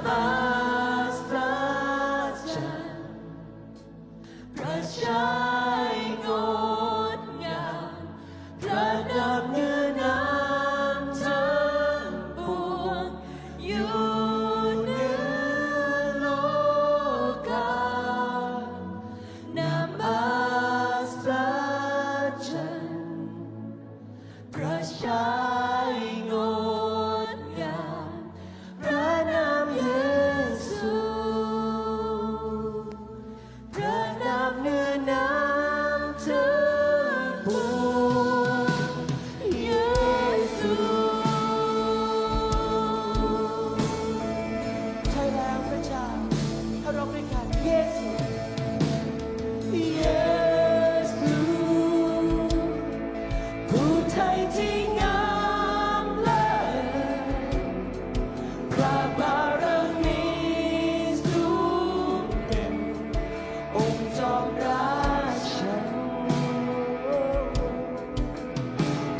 above.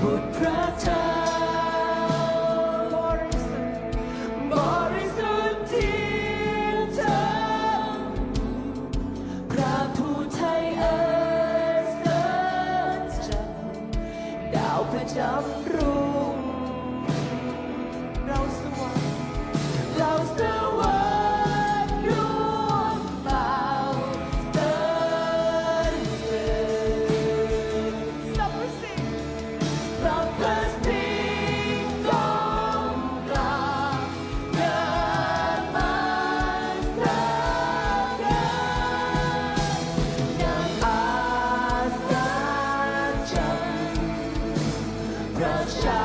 บุตพระเจ้าบริสุทริสทธิ์ที่เธพระผู้ไทเอิสเจ้าดาวประจำรู้ Russia.